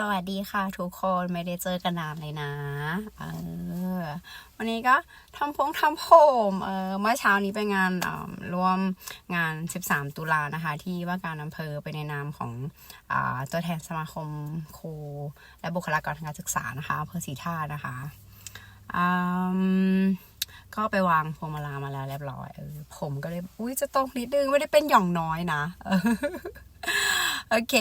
สวัสดีค่ะทุกคนไม่ได้เจอกันนานเลยนะเออวันนี้ก็ทำพงทำผมเออเมื่อเช้านี้ไปงานออร่วมงาน 13 ตุลานะคะ ที่ว่าการอำเภอไปในนามของอตัวแทนสมาคมครูและบุคลากรทางการศึกษานะคะอำเภอศรีท่าตุนะคะก็ไปวางพวงมาลามาแล้วเรียบร้อยออผมก็เลยอุ้ยจะตรงนิดนึงไม่ได้เป็นหย่องน้อยนะโอเค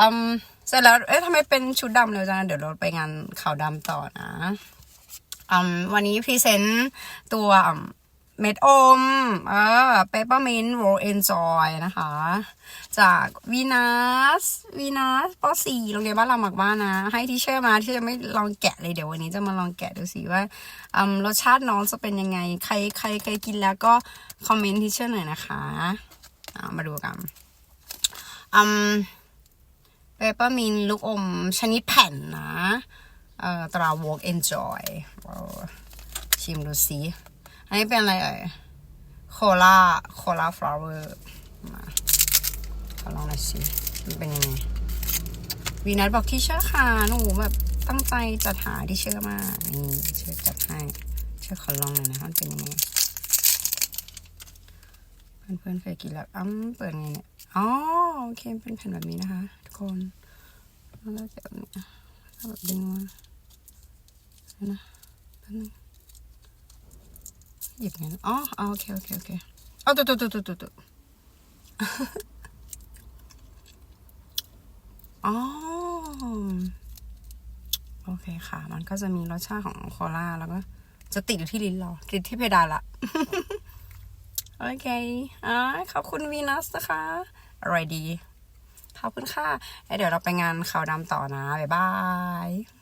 อืม เสร็จแล้ว เอ๊ะทำไมเป็นชุดดำเร็วจัง เดี๋ยวเราไปงานขาวดำต่อนะอืมวันนี้พรีเซนต์ตัวเม็ดอม เออเปเปอร์มินต์โรเอนจอยนะคะ จากวีนัสวีนัสป .4 โรงเรียนบ้านเราหมักบ้านนะ ให้ที่เชื่อมาที่จะไม่ลองแกะเลยเดี๋ยววันนี้จะมาลองแกะดูสิว่าอืมรสชาติน้องจะเป็นยังไง ใครใครเคยกินแล้วก็คอมเมนต์ที่เชื่อหน่อยนะคะอ่ามาดูกันอืม เปเปอร์มินลูกอมชนิดแผ่นนะเอ่อตราวกเอนจอยชิมดูสิอันนี้เป็นอะไรเอ่ยโคลาโคลาฟลาวเวอร์มาขอลองหน่อยสิมันเป็นยังไงวีนัทบอกที่เชื่อค่ะหนูแบบตั้งใจจัดหาที่เชื่อมากนี่เชื่อจัดให้เชื่อขอลองหน่อยนะมันเป็นยังไงเพื่อนๆเคยกินแล้วอ้ำเปิดไงเนี่ย อ๋อโอเคเป็นแผ่นแบบนี้นะคะ ทุกคนแล้วก็แบบนี้แบบดึงมานะแป๊บนึงหยิบไงนอ๋ออ๋อโอเคโอเคโอเคเอาตุ๊ตุ๊ตุ๊ตุ๊ตุ๊ตุ๊อ๋อโอเคค่ะ มันก็จะมีรสชาติของโคลาแล้วก็จะติดอยู่ที่ลิ้นเรา ติดที่เพดานละ โอเคอ่าขอบคุณวีนัสนะคะ อร่อยดี ขอบคุณค่ะ เดี๋ยวเราไปงานขาวดำต่อนะ บ๊ายบาย